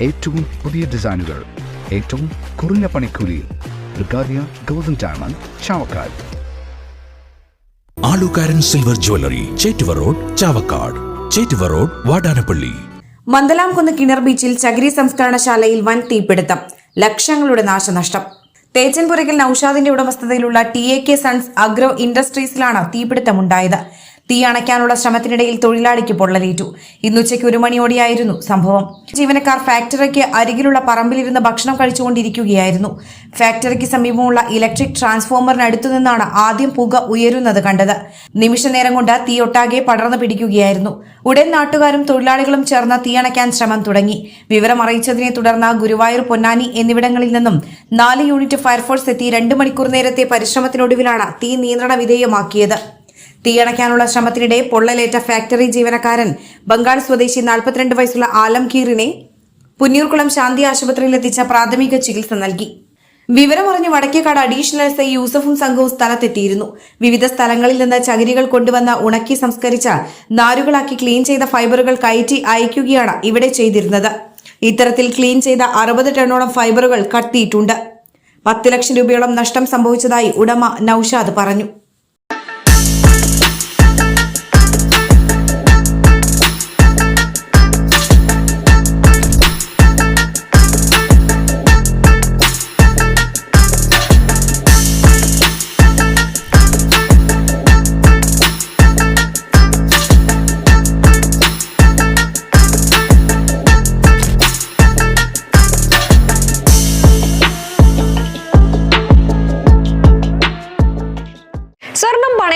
ഏറ്റവും പുതിയ ഡിസൈനുകൾ ഏറ്റവും കുറഞ്ഞ പണിക്കൂലിയിൽ. ബ്രിഗാദിയ golden diamond Chavakkad. Alukkaran silver jewellery Chettuva road Chavakkad. Chettuva road Vadanappally. Mandalamkunnu കിണർ ബീച്ചിൽ ചകിരി സംസ്കരണശാലയിൽ വൻ തീപിടുത്തം ലക്ഷങ്ങളുടെ നാശനഷ്ടം. തേച്ചൻപുരയ്ക്കൽ നൌഷാദിന്റെ ഉടമസ്ഥതയിലുള്ള T A K sons agro ഇൻഡസ്ട്രീസിലാണ് തീപിടുത്തമുണ്ടായത്. തീ അണയ്ക്കാനുള്ള ശ്രമത്തിനിടയിൽ തൊഴിലാളിക്ക് പൊള്ളലേറ്റു. ഇന്നുച്ചയ്ക്ക് ഒരു മണിയോടെയായിരുന്നു സംഭവം. ജീവനക്കാർ ഫാക്ടറിക്ക് അരികിലുള്ള പറമ്പിലിരുന്ന് ഭക്ഷണം കഴിച്ചുകൊണ്ടിരിക്കുകയായിരുന്നു. ഫാക്ടറിക്ക് സമീപമുള്ള ഇലക്ട്രിക് ട്രാൻസ്ഫോമറിനടുത്തു നിന്നാണ് ആദ്യം പുക ഉയരുന്നത് കണ്ടത്. നിമിഷനേരം കൊണ്ട് തീ തീയൊട്ടാകെ പടർന്നു പിടിക്കുകയായിരുന്നു. ഉടൻ നാട്ടുകാരും തൊഴിലാളികളും ചേർന്ന് തീയണയ്ക്കാൻ ശ്രമം തുടങ്ങി. വിവരം അറിയിച്ചതിനെ തുടർന്ന് ഗുരുവായൂർ പൊന്നാനി എന്നിവിടങ്ങളിൽ നിന്നും നാല് യൂണിറ്റ് ഫയർഫോഴ്സ് എത്തി രണ്ട് മണിക്കൂർ നേരത്തെ പരിശ്രമത്തിനൊടുവിലാണ് തീ നിയന്ത്രണ വിധേയമാക്കിയത്. തീയണയ്ക്കാനുള്ള ശ്രമത്തിനിടെ പൊള്ളലേറ്റ ഫാക്ടറി ജീവനക്കാരൻ ബംഗാൾ സ്വദേശി നാൽപ്പത്തിരണ്ട് വയസ്സുള്ള ആലംകീറിനെ പുന്നൂർകുളം ശാന്തി ആശുപത്രിയിൽ എത്തിച്ച പ്രാഥമിക ചികിത്സ നൽകി. വിവരമറിഞ്ഞ് വടക്കേക്കാട് അഡീഷണൽ എസ് ഐ യൂസഫും സംഘവും സ്ഥലത്തെത്തിയിരുന്നു. വിവിധ സ്ഥലങ്ങളിൽ നിന്ന് ചകിരികൾ കൊണ്ടുവന്ന ഉണക്കി സംസ്കരിച്ച നാരുകളാക്കി ക്ലീൻ ചെയ്ത ഫൈബറുകൾ കയറ്റി അയക്കുകയാണ് ഇവിടെ ചെയ്തിരുന്നത്. ഇത്തരത്തിൽ ക്ലീൻ ചെയ്ത അറുപത് ടണ്ണോളം ഫൈബറുകൾ കത്തിയിട്ടുണ്ട്. പത്ത് ലക്ഷം രൂപയോളം നഷ്ടം സംഭവിച്ചതായി ഉടമ നൌഷാദ് പറഞ്ഞു.